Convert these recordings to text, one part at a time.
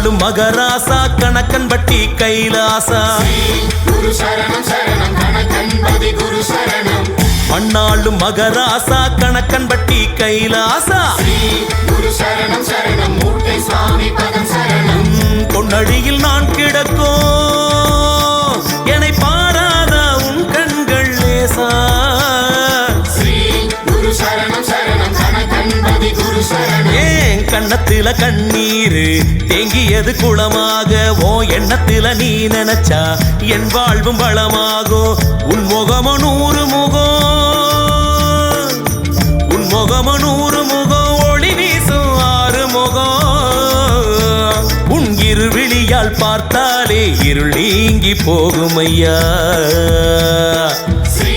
மண்ணாளும் மகராசா கணக்கன்பட்டி கைலாசா. குரு சரணம் சரணம் கணக்கன்பதி மண்ணாளும் மகராசா கைலாசா ஸ்ரீ நான் கிடக்கும் கண்ணத்தில கண்ணீரு தேங்கியது குளமாக. ஓ எண்ணத்தில நீ நினைச்சா என் வாழ்வும் வளமாகும் உன் முகமோ நூறு முகம் உன் முகமோ நூறு முகம் ஒளி வீசும் ஆறு முகம் உன் இரு விழியால் பார்த்தாலே இருள் நீங்கி போகும் ஐயா. ஸ்ரீ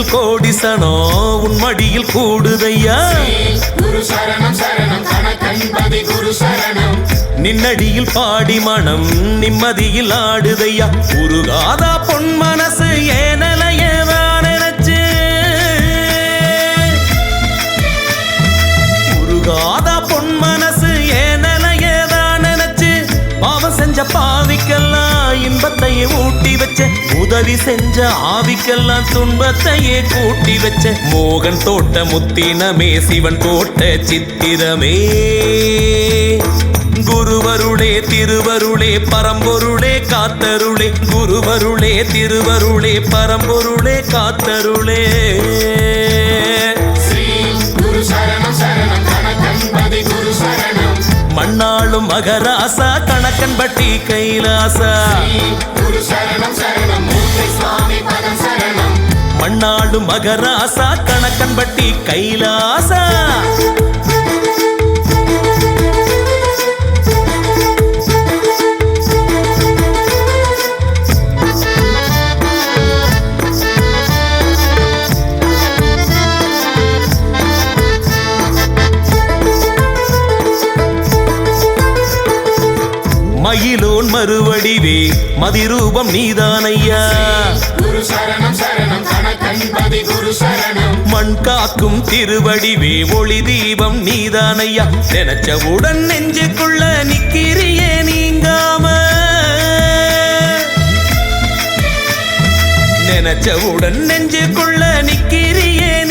மடியில் கோடி சனோ உன் மடியில் கூடுதையா? குரு சரணம் சரணம் கணக்கன்பதி குரு சரணம் நின்னடியில் பாடி மனம் நிம்மதியில் ஆடுதையா? உருகாதா பொன் மனசு ஏனலையதான் நினைச்சு. உருகாதா பொன் மனசு ஏனலையதான் நினைச்சு. பாவம் செஞ்ச பாவிக்கெல்லாம் இன்பத்தையே ஊட்டி வச்ச உதவி செஞ்ச ஆவிக்கெல்லாம் துன்பத்தையே கூட்டி வச்ச மோகன் தோட்ட முத்தினமே சிவன் கோட்ட சித்திரமே. குருவருளே திருவருளே பரம்பொருளே காத்தருளே குருவருளே திருவருளே பரம்பொருளே காத்தருளே. மகராசா கணக்கன் பட்டி கைலாசா. மண்ணாடு மகராசா கணக்கன் பட்டி கைலாசா. மயிலோன் மறுவடிவே. மதிரூபம் நீதானையா. மண் காக்கும் திருவடிவே. ஒளி தீபம் நீதானையா. நினைச்சவுடன் நெஞ்சுக்குள்ள நிக்கிறியே நீங்காம. நினைச்சவுடன் நெஞ்சுக்குள்ள நிக்கிறியே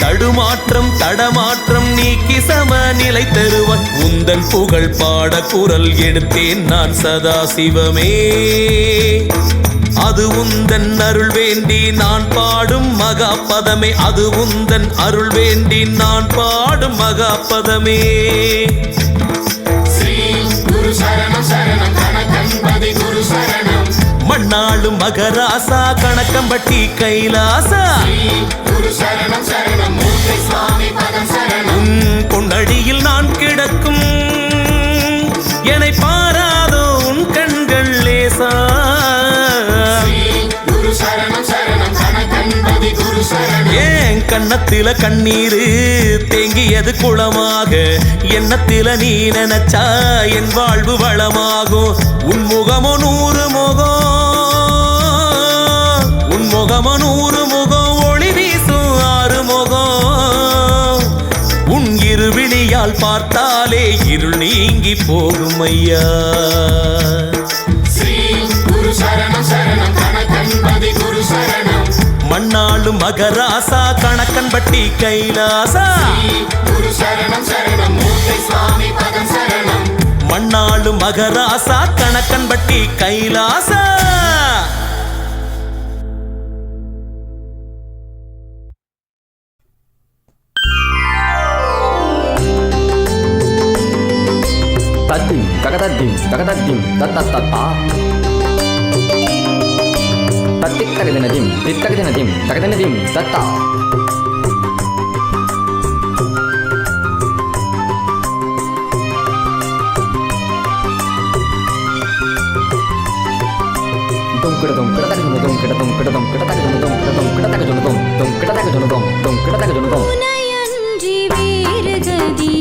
தடுமாற்றம் தடமாற்றம் நீக்கி சமநிலை தருவன். உந்தன் புகழ் பாட குரல் எடுத்தேன் நான் சதா சிவமே. அது உந்தன் அருள் வேண்டி நான் பாடும் மகா பதமே அது உந்தன் அருள் வேண்டி நான் பாடும் மகா பதமே ஸ்ரீ குரு சரணம் சரணம். மண்ணாளும் மகராசா கணக்கம்பட்டி கைலாசா. ஸ்ரீ உன் பொன்னடியில் நான் கிடக்கும். என்னை பாராதோ உன் கண்கள் லேசா. ஏன் கண்ணத்தில கண்ணீரு தேங்கியது குளமாக? எண்ணத்தில நீ நினைச்சா என் வாழ்வு வளமாகும். உன் முகமோ நூறு முகம். உன் முகமோ நூறு முகம் ஒளி வீசும் ஆறு முகம். உன் இருவிழியால் பார்த்தாலே இருள் நீங்கி போகும் ஐயா மகராசா கணக்கன் பட்டி கைலாசா. மண்ணாளு மகராசா கணக்கன் பட்டி Kailasa. தத்தின் தகதத்தின் தகதத்தின் தத்தத்தா தத்திம் 別宅でのディム。宅でのディム。だったドンクラドンクラタクジョのドンクラドンクラドンクラタクジョのドンクラドンクラタクジョのドンドンクラタクジョのドンドンクラタクジョのドン Unai anji bir gadi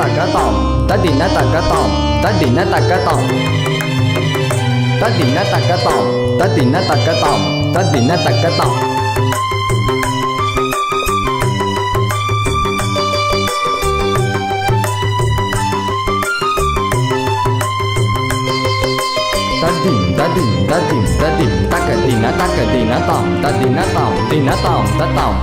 ตักกระต่อมตาดินหน้าตักกระต่อมตาดินหน้าตักกระต่อมตาดินหน้าตักกรต่อมตาดินหน้าตักกรต่อมตาดินหน้าตักกรต่อมตาดินตาดินตาดินตาดินตากระดินนะตากระดินนะต่อมตาดินนะต่อมดินนะต่อมตาต่อม